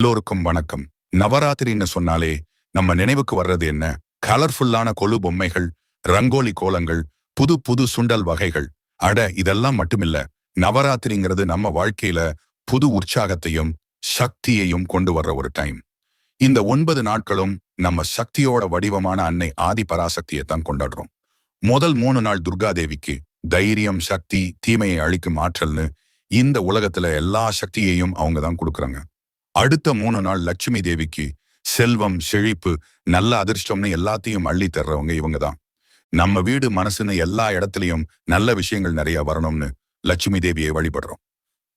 எல்லோருக்கும் வணக்கம். நவராத்திரின்னு சொன்னாலே நம்ம நினைவுக்கு வர்றது என்ன? கலர்ஃபுல்லான கொலு பொம்மைகள் ரங்கோலி கோலங்கள் புது புது சுண்டல் வகைகள். அட இதெல்லாம் மட்டுமில்ல. நவராத்திரிங்கிறது நம்ம வாழ்க்கையில புது உற்சாகத்தையும் சக்தியையும் கொண்டு வர்ற ஒரு டைம். இந்த ஒன்பது நாட்களும் நம்ம சக்தியோட வடிவமான அன்னை ஆதி பராசக்தியை தான் கொண்டாடுறோம். முதல் மூணு நாள் துர்கா தேவிக்கு தைரியம் சக்தி தீமையை அழிக்கும் ஆற்றல்னு இந்த உலகத்துல எல்லா சக்தியையும் அவங்க தான் கொடுக்குறாங்க. அடுத்த மூணு நாள் லட்சுமி தேவிக்கு செல்வம் செழிப்பு நல்ல அதிர்ஷ்டம்னு எல்லாத்தையும் அள்ளி தர்றவங்க இவங்க தான் நம்ம வீடு மனசுன்னு எல்லா இடத்துலையும் நல்ல விஷயங்கள் நிறைய வரணும்னு லட்சுமி தேவியை வழிபடுறோம்.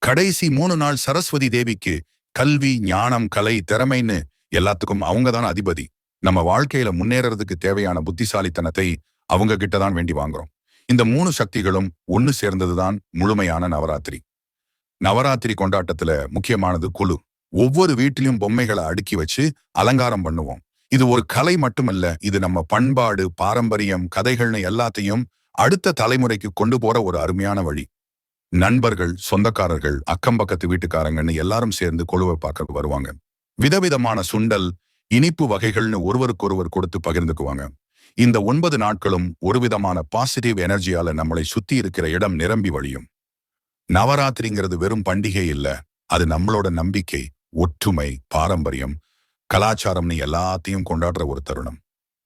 கடைசி மூணு நாள் சரஸ்வதி தேவிக்கு கல்வி ஞானம் கலை திறமைன்னு எல்லாத்துக்கும் அவங்க தான் அதிபதி. நம்ம வாழ்க்கையில முன்னேறதுக்கு தேவையான புத்திசாலித்தனத்தை அவங்க கிட்ட தான் வேண்டி வாங்குறோம். இந்த மூணு சக்திகளும் ஒன்னு சேர்ந்ததுதான் முழுமையான நவராத்திரி. நவராத்திரி கொண்டாட்டத்துல முக்கியமானது குழு. ஒவ்வொரு வீட்டிலும் பொம்மைகளை அடுக்கி வச்சு அலங்காரம் பண்ணுவோம். இது ஒரு கலை மட்டுமல்ல இது நம்ம பண்பாடு பாரம்பரியம் கதைகள்னு எல்லாத்தையும் அடுத்த தலைமுறைக்கு கொண்டு போற ஒரு அருமையான வழி. நண்பர்கள் சொந்தக்காரர்கள் அக்கம் பக்கத்து வீட்டுக்காரங்கன்னு எல்லாரும் சேர்ந்து கொழுவை பார்க்க வருவாங்க. விதவிதமான சுண்டல் இனிப்பு வகைகள்னு ஒருவருக்கொருவர் கொடுத்து பகிர்ந்துக்குவாங்க. இந்த ஒன்பது நாட்களும் ஒரு விதமான பாசிட்டிவ் எனர்ஜியால நம்மளை சுத்தி இருக்கிற இடம் நிரம்பி வழியும். நவராத்திரிங்கிறது வெறும் பண்டிகை இல்ல அது நம்மளோட நம்பிக்கை. ஒற்றுமை பாரம்பரியம் கலாச்சாரம்னு எல்லாத்தையும் கொண்டாடுற ஒரு தருணம்.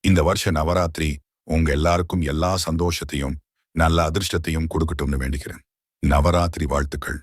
இந்த வருஷ நவராத்திரி உங்க எல்லாருக்கும் எல்லா சந்தோஷத்தையும் நல்ல அதிர்ஷ்டத்தையும் கொடுக்கட்டும்னு வேண்டிக்கிறேன். நவராத்திரி வாழ்த்துக்கள்.